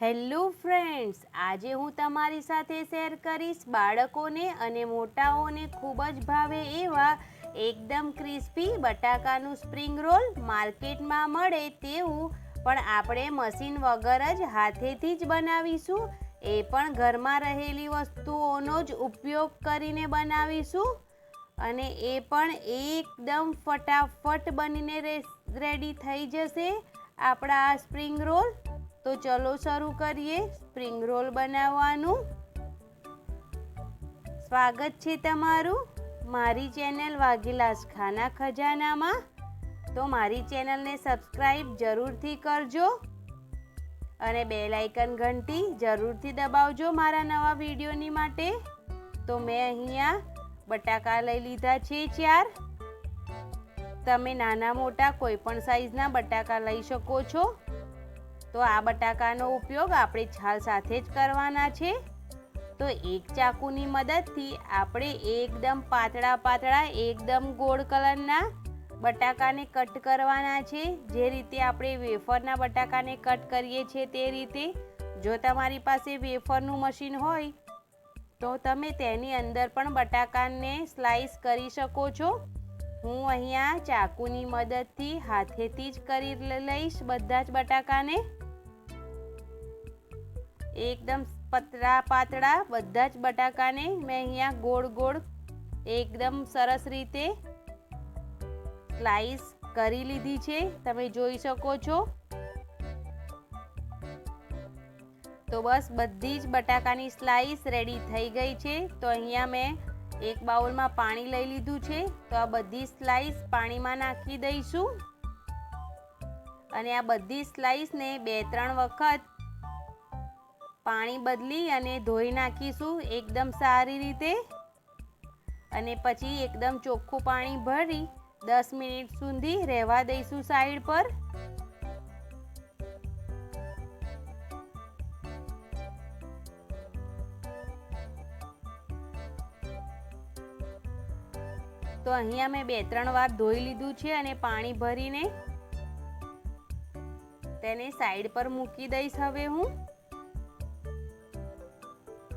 Hello friends, આજે હું તમારી સાથે શેર કરીશ બાળકોને અને મોટાઓને ખૂબ જ ભાવે એવા એકદમ ક્રિસ્પી બટાકાનું સ્પ્રિંગ રોલ માર્કેટમાં મળે તેવું પણ આપણે મશીન વગર જ હાથેથી જ બનાવીશું. એ પણ ઘરમાં રહેલી વસ્તુઓનો જ ઉપયોગ કરીને બનાવીશું અને એ પણ એકદમ ફટાફટ બનીને રેડી થઈ જશે આપણા આ સ્પ્રિંગ રોલ. તો ચલો શરૂ કરીએ. સ્પ્રિંગ રોલ બનાવવાનું. સ્વાગત છે તમારું મારી ચેનલ વાઘેલાસ ખાના ખજાનામાં. તો મારી ચેનલને સબસ્ક્રાઈબ જરૂરથી કરજો અને બે લાઇકન ઘંટી જરૂરથી દબાવજો મારા નવા વિડીયોની માટે. તો મેં અહીંયા બટાકા લઈ લીધા છે ચાર. તમે નાના મોટા કોઈ પણ સાઈઝના બટાકા લઈ શકો છો. તો આ બટાકાનો ઉપયોગ આપણે છાલ સાથે જ કરવાના છે. તો એક ચાકુની મદદથી આપણે એકદમ પાતળા પાતળા, એકદમ ગોળ કલરના બટાકાને કટ કરવાના છે. જે રીતે આપણે વેફરના બટાકાને કટ કરીએ છીએ તે રીતે. જો તમારી પાસે વેફરનું મશીન હોય, તો તમે તેની અંદર પણ બટાકાને સ્લાઈસ કરી શકો છો. હું અહીંયા ચાકુની મદદથી હાથેથી જ કરી લઈશ બધા જ બટાકાને. એકદમ પતરા પાતળા, બધા જ બટાકાને મેં અહીંયા ગોળ ગોળ એકદમ સરસ રીતે સ્લાઈસ કરી લીધી છે. તમે જોઈ શકો છો. તો બસ બધી જ બટાકાની સ્લાઈસ રેડી થઈ ગઈ છે. તો અહીંયા મેં એક બાઉલમાં પાણી લઈ લીધું છે. તો આ બધી સ્લાઈસ પાણીમાં નાખી દઈશું. અને આ બધી સ્લાઈસને બે ત્રણ વખત પાણી બદલી અને ધોઈ નાખીશું એકદમ સારી રીતે. અને પછી એકદમ ચોખ્ખું પાણી ભરી દસ મિનિટ સુધી રહેવા દઈશું સાઈડ પર. તો અહીંયા મેં બે ત્રણ વાર ધોઈ લીધું છે અને પાણી ભરીને તેને સાઈડ પર મૂકી દઈશ હવે હું.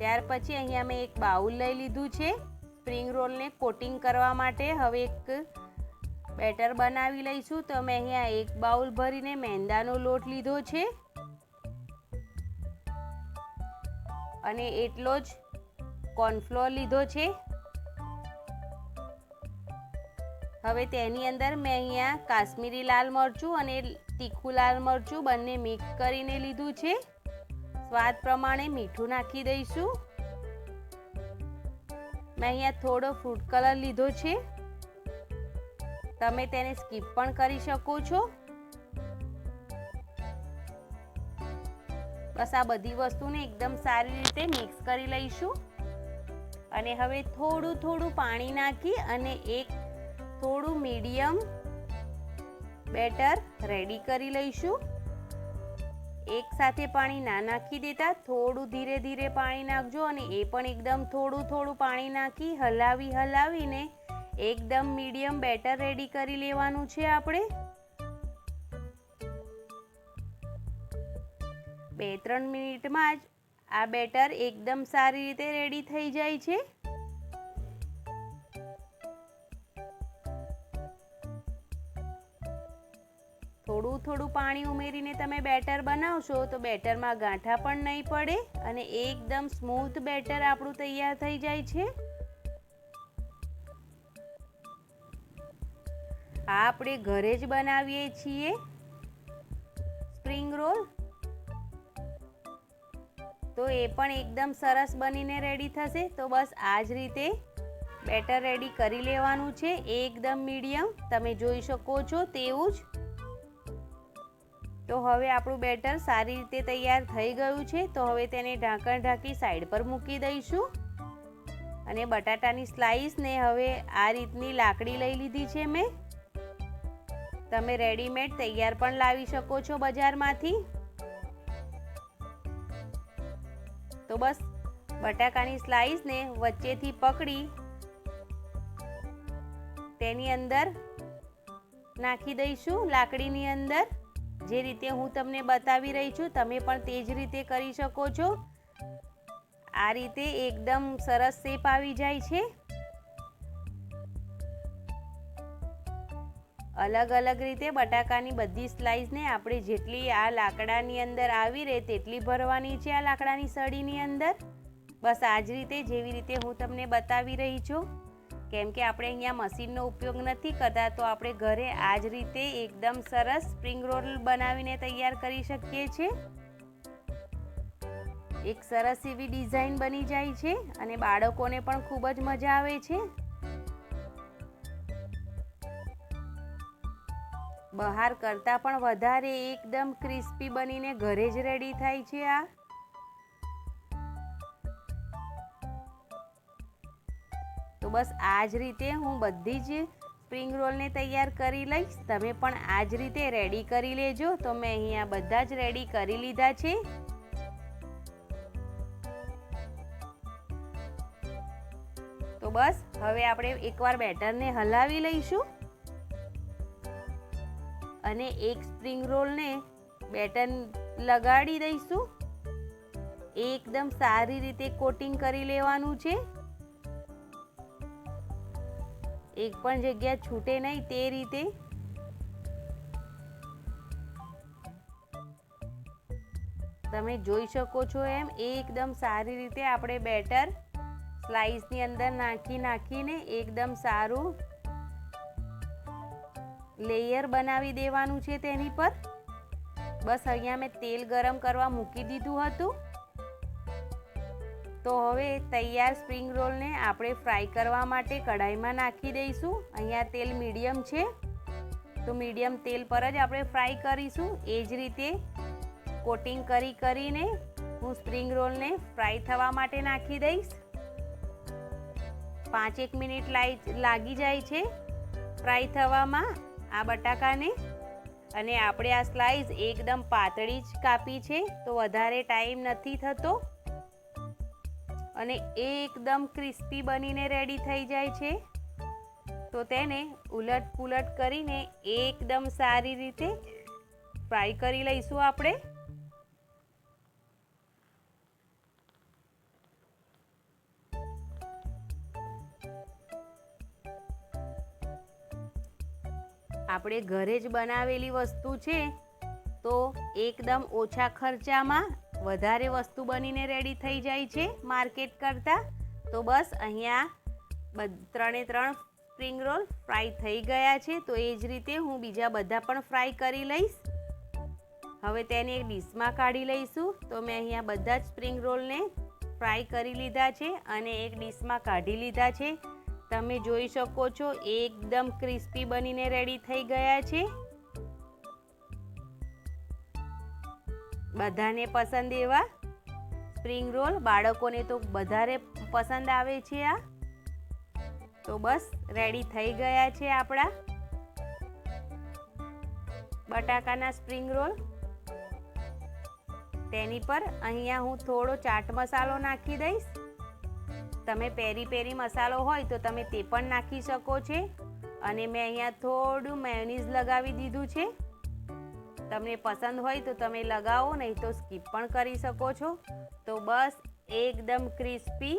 ત્યાર પછી અહીંયા મેં એક બાઉલ લઈ લીધું છે. સ્પ્રિંગ રોલને કોટિંગ કરવા માટે હવે એક બેટર બનાવી લઈશું. તો મેં અહીંયા એક બાઉલ ભરીને મેંદાનો લોટ લીધો છે. અને એટલો જ કોર્નફ્લોર લીધો છે. હવે તેની અંદર મેં અહીંયા કાશ્મીરી લાલ મરચું અને તીખું લાલ મરચું બંને મિક્સ કરીને લીધું છે. સ્વાદ પ્રમાણે મીઠું નાખી દઈશું. મેં અહીંયા થોડો ફ્રૂટ કલર લીધો છે. તમે તેને સ્કીપ પણ કરી શકો છો. બસ આ બધી વસ્તુને એકદમ સારી રીતે મિક્સ કરી લઈશું. અને હવે થોડું થોડું પાણી નાખી અને એક થોડું મીડિયમ બેટર રેડી કરી લઈશું. એક સાથે પાણી ના નાખી દેતા, થોડું ધીરે ધીરે પાણી નાખજો અને એ પણ એકદમ થોડું થોડું પાણી નાખી હલાવી હલાવીને એકદમ મીડિયમ બેટર રેડી કરી લેવાનું છે આપણે. બે ત્રણ મિનિટમાં જ આ બેટર એકદમ સારી રીતે રેડી થઈ જાય છે. થોડું થોડું પાણી ઉમેરીને તમે બેટર બનાવશો તો બેટરમાં ગાંઠા પણ નહીં પડે અને એકદમ સ્મૂથ બેટર આપણું તૈયાર થઈ જાય છે. આ આપણે ઘરે જ બનાવીએ છીએ. Spring roll. તો એ પણ એકદમ સરસ બનીને રેડી થશે. તો બસ આ જ રીતે બેટર રેડી કરી લેવાનું છે. એકદમ મીડિયમ. તમે જોઈ શકો છો તેવું જ. તો હવે આપણું બેટર સારી રીતે તૈયાર થઈ ગયું છે. તો હવે તેને ઢાંકણ ઢાંકી સાઈડ પર મૂકી દઈશું. અને બટાટાની સ્લાઈસને હવે આ રીતની લાકડી લઈ લીધી છે મેં. તમે રેડીમેડ તૈયાર પણ લાવી શકો છો બજારમાંથી. તો બસ બટાકાની સ્લાઈસને વચ્ચેથી પકડી તેની અંદર નાખી દઈશું લાકડીની અંદર. જે રીતે હું તમને બતાવી રહી છું, તમે પણ તે જ રીતે કરી શકો છો. આ રીતે એકદમ સરસ શેપ આવી જાય છે. અલગ અલગ રીતે બટાકાની બધી સ્લાઇસને આપણે જેટલી આ લાકડાની અંદર આવી રહે, તેટલી ભરવાની છે આ લાકડાની સળીની અંદર. બસ આ જ રીતે જેવી રીતે હું તમને બતાવી રહી છું. કેમ કે આપણે અહીંયા મશીનનો ઉપયોગ નથી કરતા, તો આપણે ઘરે આ જ રીતે એકદમ સરસ સ્પ્રિંગ રોલ બનાવીને તૈયાર કરી શકીએ છીએ. એક સરસ એવી ડિઝાઇન બની જાય છે અને બાળકોને પણ ખૂબ જ મજા આવે છે. બહાર કરતાં પણ વધારે એકદમ ક્રિસ્પી બનીને ઘરે જ રેડી થાય છે આ. બસ આ જ રીતે હું બધી જ સ્પ્રિંગ રોલને તૈયાર કરી લઈશ. તમે પણ આ જ રીતે રેડી કરી લેજો. તો મેં અહીંયા બધા જ રેડી કરી લીધા છે. તો બસ, હવે આપણે એકવાર બેટરને હલાવી લઈશું. અને એક સ્પ્રિંગ રોલને બેટર લગાડી દઈશું. એકદમ સારી રીતે કોટિંગ કરી લેવાનું છે. એક પણ જગ્યા છૂટે નહીં તે રીતે. તમે જોઈ શકો છો એમ એકદમ સારી રીતે આપણે બેટર સ્લાઇસની અંદર નાખી નાખીને એકદમ સારું લેયર બનાવી દેવાનું છે તેની પર. બસ અહીંયા મેં તેલ ગરમ કરવા મૂકી દીધું હતું. તો હવે તૈયાર સ્પ્રિંગ રોલને આપણે ફ્રાય કરવા માટે કઢાઈમાં નાખી દઈશું. અહીંયા તેલ મીડિયમ છે. તો મીડિયમ તેલ પર જ આપણે ફ્રાય કરીશું. એ જ રીતે કોટિંગ કરી કરીને હું સ્પ્રિંગ રોલને ફ્રાય થવા માટે નાખી દઈશ. પાંચેક મિનિટ લાગી જાય છે ફ્રાય થવામાં આ બટાકાને. અને આપણે આ સ્લાઈસ એકદમ પાતળી જ કાપી છે. તો વધારે ટાઈમ નથી થતો. અને એકદમ ક્રિસ્પી બનીને રેડી થઈ જાય છે. તો તેને ઉલટ પુલટ કરીને એકદમ સારી રીતે ફ્રાય કરી લઈશું આપણે. આપણે ઘરે જ બનાવેલી વસ્તુ છે, તો એકદમ ઓછા ખર્ચામાં વધારે વસ્તુ બનીને રેડી થઈ જાય છે માર્કેટ કરતાં, તો બસ અહીંયા ત્રણે ત્રણ સ્પ્રિંગ રોલ ફ્રાય થઈ ગયા છે. તો એ જ રીતે હું બીજા બધા પણ ફ્રાય કરી લઈશ. હવે તેને એક ડીશમાં કાઢી લઈશું. તો મેં અહીંયા બધા જ સ્પ્રિંગ રોલને ફ્રાય કરી લીધા છે અને એક ડીશમાં કાઢી લીધા છે. તમે જોઈ શકો છો એકદમ ક્રિસ્પી બનીને રેડી થઈ ગયા છે. બધાને પસંદ એવા સ્પ્રિંગ રોલ બાળકોને તો વધારે પસંદ આવે છે આ. તો બસ રેડી થઈ ગયા છે આપણા બટાકાના સ્પ્રિંગ રોલ તેની પર અહીંયા હું થોડો ચાટ મસાલો નાખી દઈશ. તમે પેરી પેરી મસાલો હોય તો તમે તે પણ નાખી શકો છો. અને મેં અહીંયા થોડું મેયોનીઝ લગાવી દીધું છે. તમને પસંદ હોય તો તમે લગાવો નહીં તો સ્કીપ પણ કરી શકો છો. તો બસ એકદમ ક્રિસ્પી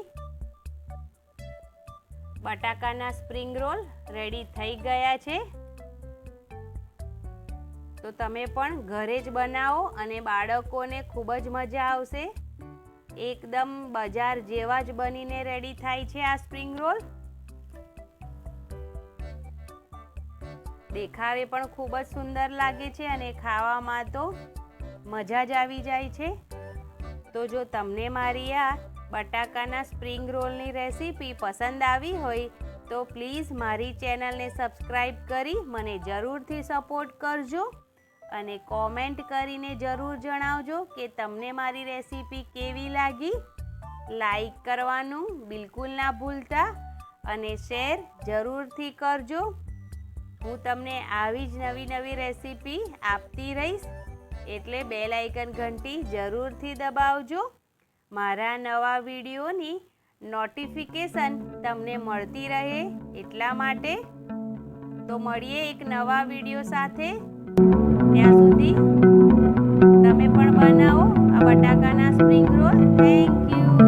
બટાકાના સ્પ્રિંગ રોલ રેડી થઈ ગયા છે. તો તમે પણ ઘરે જ બનાવો અને બાળકોને ખૂબ જ મજા આવશે. એકદમ બજાર જેવા જ બનીને રેડી થાય છે આ સ્પ્રિંગ રોલ દેખાવે પણ ખૂબ જ સુંદર લાગે છે અને ખાવામાં તો મજા જ આવી જાય છે. તો જો તમને મારી આ બટાકાના સ્પ્રિંગ રોલની રેસીપી પસંદ આવી હોય, તો પ્લીઝ મારી ચેનલને સબસ્ક્રાઈબ કરી મને જરૂરથી સપોર્ટ કરજો અને કોમેન્ટ કરીને જરૂર જણાવજો કે તમને મારી રેસીપી કેવી લાગી. લાઈક કરવાનું બિલકુલ ના ભૂલતા અને શેર જરૂરથી કરજો. હું તમને આવી જ નવી નવી રેસીપી આપતી રહીશ. એટલે બે લાઇકન ઘંટી જરૂરથી દબાવજો. મારા નવા વિડીયોની નોટિફિકેશન તમને મળતી રહે એટલા માટે. તો મળીએ એક નવા વીડિયો સાથે. ત્યાં સુધી તમે પણ બનાવો આ બટાકાના સ્પ્રિંગ રોલ. Thank you